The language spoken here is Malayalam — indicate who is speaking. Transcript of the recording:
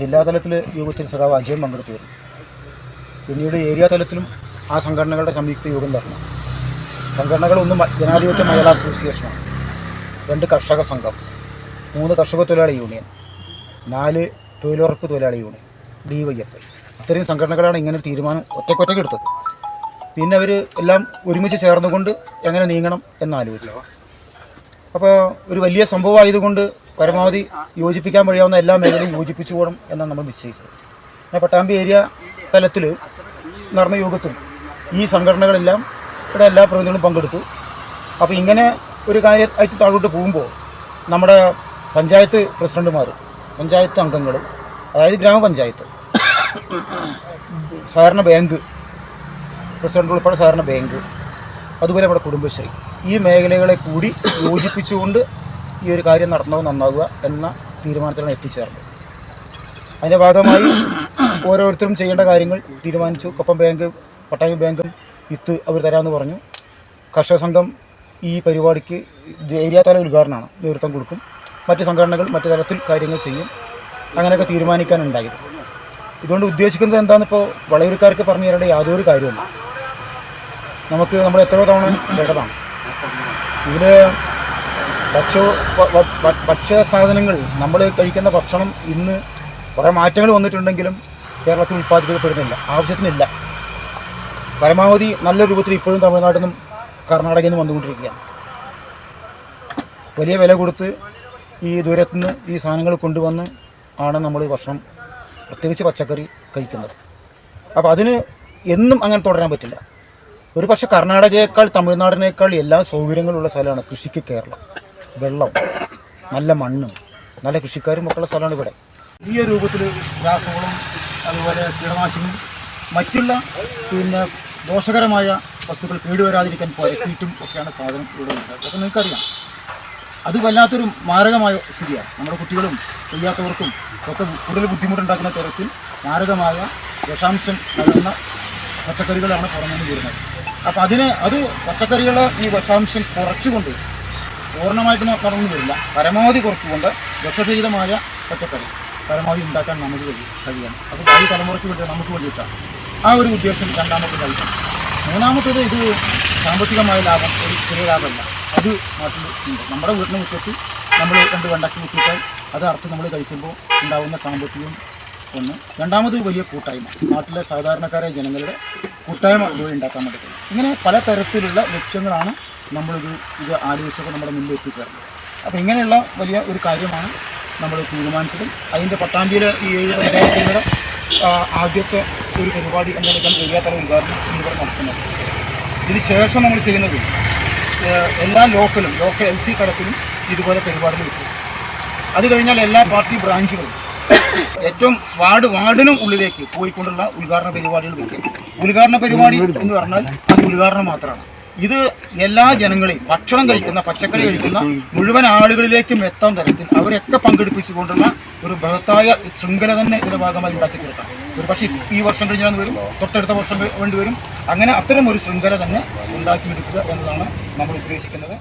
Speaker 1: ജില്ലാതലത്തിൽ യോഗത്തിൽ സഖാവ് അജയം പങ്കെടുത്തിരുന്നു പിന്നീട് ഏരിയ തലത്തിലും ആ സംഘടനകളുടെ സംയുക്ത യോഗം നടന്നു. സംഘടനകളൊന്നും ജനാധിപത്യ മഹിളാ അസോസിയേഷനാണ്. രണ്ട് കർഷക സംഘം. മൂന്ന് കർഷക തൊഴിലാളി യൂണിയൻ. നാല് തൊഴിലുറപ്പ് തൊഴിലാളി യൂണിയൻ. D Y F. ഇത്രയും സംഘടനകളാണ് ഇങ്ങനെ തീരുമാനം ഒറ്റക്കൊറ്റയ്ക്ക് എടുത്തത്. പിന്നെ അവർ എല്ലാം ഒരുമിച്ച് ചേർന്നുകൊണ്ട് എങ്ങനെ നീങ്ങണം എന്നാലോചിച്ചു അപ്പോൾ ഒരു വലിയ സംഭവമായതുകൊണ്ട് പരമാവധി യോജിപ്പിക്കാൻ കഴിയാവുന്ന എല്ലാ മേഖലയും യോജിപ്പിച്ചു പോകണം എന്നാണ് നമ്മൾ നിശ്ചയിച്ചത്. പിന്നെ പട്ടാമ്പി ഏരിയ തലത്തിൽ നടന്ന യോഗത്തിൽ ഈ സംഘടനകളെല്ലാം ഇവിടെ എല്ലാ പ്രതിനിധികളും പങ്കെടുത്തു. അപ്പോൾ ഇങ്ങനെ ഒരു കാര്യമായിട്ട് താഴോട്ട് പോകുമ്പോൾ നമ്മുടെ പഞ്ചായത്ത് പ്രസിഡന്റുമാർ പഞ്ചായത്ത് അംഗങ്ങൾ അതായത് ഗ്രാമപഞ്ചായത്ത് സഹകരണ ബാങ്ക് പ്രസിഡന്റ് ഉൾപ്പെടെ സഹകരണ ബാങ്ക് അതുപോലെ നമ്മുടെ കുടുംബശ്രീ. ഈ മേഖലകളെ കൂടി യോജിപ്പിച്ചുകൊണ്ട് ഈ ഒരു കാര്യം നടന്നത് നന്നാവുക എന്ന തീരുമാനത്തിലാണ് എത്തിച്ചേർന്നത്. അതിന്റെ ഭാഗമായി ഓരോരുത്തരും ചെയ്യേണ്ട കാര്യങ്ങൾ തീരുമാനിച്ചു. കൊപ്പം ബാങ്ക് പട്ടാമ്പി ബാങ്കും വിത്ത് അവർ തരാമെന്ന് പറഞ്ഞു. കർഷക സംഘം ഈ പരിപാടിക്ക് ഏരിയ തല ഉദ്ഘാടനമാണ്. നേതൃത്വം കൊടുക്കും. മറ്റ് സംഘടനകൾ മറ്റു തലത്തിൽ കാര്യങ്ങൾ ചെയ്യും. അങ്ങനെയൊക്കെ തീരുമാനിക്കാനുണ്ടായത് ഇതുകൊണ്ട് ഉദ്ദേശിക്കുന്നത് എന്താണെന്നിപ്പോൾ വളയൂർക്കാർക്ക് പറഞ്ഞു തരേണ്ട യാതൊരു കാര്യമില്ല നമുക്ക് നമ്മൾ എത്രയോ തവണ കേട്ടതാണ്. ഇതിൽ ഭക്ഷ്യ ഭക്ഷ്യ സാധനങ്ങൾ നമ്മൾ കഴിക്കുന്ന ഭക്ഷണം ഇന്ന് കുറേ മാറ്റങ്ങൾ വന്നിട്ടുണ്ടെങ്കിലും കേരളത്തിൽ ഉൽപ്പാദിപ്പിക്കപ്പെടുന്നില്ല ആവശ്യത്തിനില്ല. പരമാവധി നല്ല രൂപത്തിൽ ഇപ്പോഴും തമിഴ്നാട്ടിൽ നിന്നും കർണാടകയിൽ നിന്നും വന്നുകൊണ്ടിരിക്കുകയാണ്. വലിയ വില കൊടുത്ത് ഈ ദൂരത്തുനിന്ന് ഈ സാധനങ്ങൾ കൊണ്ടുവന്ന് ആണ് നമ്മൾ ഭക്ഷണം പ്രത്യേകിച്ച് പച്ചക്കറി കഴിക്കുന്നത്. അപ്പോൾ അതിന് എന്നും അങ്ങനെ തുടരാൻ പറ്റില്ല. ഒരു പക്ഷേ കർണാടകയേക്കാൾ തമിഴ്നാടിനേക്കാൾ എല്ലാ സൗകര്യങ്ങളുള്ള സ്ഥലമാണ് കൃഷിക്ക് കേരളം. വെള്ളം നല്ല മണ്ണ് നല്ല കൃഷിക്കാരും ഒക്കെ ഉള്ള സ്ഥലമാണ് ഇവിടെ. ഈ രൂപത്തിൽ രാസവളം അതുപോലെ കീടനാശിനി മറ്റുള്ള പിന്നെ ദോഷകരമായ വസ്തുക്കൾ കേടുവരാതിരിക്കാൻ പരത്തിയിട്ടും ഒക്കെയാണ് സാധനം ഇവിടെ ഉണ്ടാക്കുക അതൊക്കെ നിങ്ങൾക്കറിയാം. അത് വല്ലാത്തൊരു മാരകമായ സ്ഥിതിയാണ്. നമ്മുടെ കുട്ടികളും ചെയ്യാത്തവർക്കും ഒക്കെ കൂടുതൽ ബുദ്ധിമുട്ടുണ്ടാക്കുന്ന തരത്തിൽ മാരകമായ വിഷാംശം നൽകുന്ന പച്ചക്കറികളാണ് പുറമേ വരുന്നത്. അപ്പോൾ അതിന് അത് പച്ചക്കറികളെ ഈ വിഷാംശം കുറച്ചുകൊണ്ട് പൂർണമായിട്ട് നടന്നു വരില്ല. പരമാവധി കുറച്ചുകൊണ്ട് വിഷരഹിതമായ പച്ചക്കറി പരമാവധി ഉണ്ടാക്കാൻ നമുക്ക് കഴിയും കഴിയണം. അത് ഭാവി തലമുറയ്ക്ക് വേണ്ടി നമുക്ക് വേണ്ടിയിട്ടാണ് ആ ഒരു ഉദ്ദേശം രണ്ടാമത്തെ കഴിക്കണം മൂന്നാമത്തേത് ഇത് സാമ്പത്തികമായ ലാഭം ഒരു ചെറിയ ലാഭമല്ല. അത് നാട്ടിൽ ഉണ്ട്. നമ്മുടെ വീടിന് മുറ്റത്ത് നമ്മൾ രണ്ട് വെണ്ടയ്ക്ക് കുത്തിയിട്ടാൽ അത് അറുത്ത് നമ്മൾ കഴിക്കുമ്പോൾ ഉണ്ടാകുന്ന സാമ്പത്തികം ഒന്ന്. രണ്ടാമത് വലിയ കൂട്ടായ്മ. നാട്ടിലെ സാധാരണക്കാരായ ജനങ്ങളുടെ കൂട്ടായ്മ ഇതുവഴി ഉണ്ടാക്കാൻ വേണ്ടി ഇങ്ങനെ പല തരത്തിലുള്ള ലക്ഷ്യങ്ങളാണ് നമ്മളിത് ഇത് ആലോചിച്ചപ്പോൾ നമ്മുടെ മുന്നിൽ എത്തിച്ചേർന്നത്. അപ്പോൾ ഇങ്ങനെയുള്ള വലിയ ഒരു കാര്യമാണ് നമ്മൾ തീരുമാനിച്ചത്. അതിന്റെ പട്ടാമ്പിയിലെ ഈ ഏഴ് പഞ്ചായത്തുകളുടെ ആദ്യത്തെ ഒരു പരിപാടി എന്താണെന്ന് ഏരിയാത്തല ഉദ്ഘാടനം എന്നിവർ നടത്തുന്നത് ഇതിന് ശേഷം നമ്മൾ ചെയ്യുന്നത് എല്ലാ ലോക്കലും ലോക്കൽ എൽ സി തലത്തിലും ഇതുപോലെ പരിപാടികൾ വെക്കും. അത് കഴിഞ്ഞാൽ എല്ലാ പാർട്ടി ബ്രാഞ്ചുകളും ഏറ്റവും വാർഡ് വാർഡിനും ഉള്ളിലേക്ക് പോയിക്കൊണ്ടുള്ള ഉദ്ഘാടന പരിപാടികൾ വെക്കും. ഉദ്ഘാടന പരിപാടി എന്ന് പറഞ്ഞാൽ അത് ഉദ്ഘാടനം മാത്രമാണ്. ഇത് എല്ലാ ജനങ്ങളെയും ഭക്ഷണം കഴിക്കുന്ന പച്ചക്കറി കഴിക്കുന്ന മുഴുവൻ ആളുകളിലേക്കും എത്താൻ തരത്തിൽ അവരൊക്കെ പങ്കെടുപ്പിച്ചുകൊണ്ടുള്ള ഒരു ബൃഹത്തായ ശൃംഖല തന്നെ ഇതിന്റെ ഭാഗമായി ഉണ്ടാക്കി തീർക്കാം. ഒരു പക്ഷേ ഈ വർഷം കഴിഞ്ഞാൽ വരും തൊട്ടടുത്ത വർഷം വേണ്ടി വരും. അങ്ങനെ അത്തരം ഒരു ശൃംഖല തന്നെ ഉണ്ടാക്കിയെടുക്കുക എന്നതാണ് നമ്മൾ ഉദ്ദേശിക്കുന്നത്.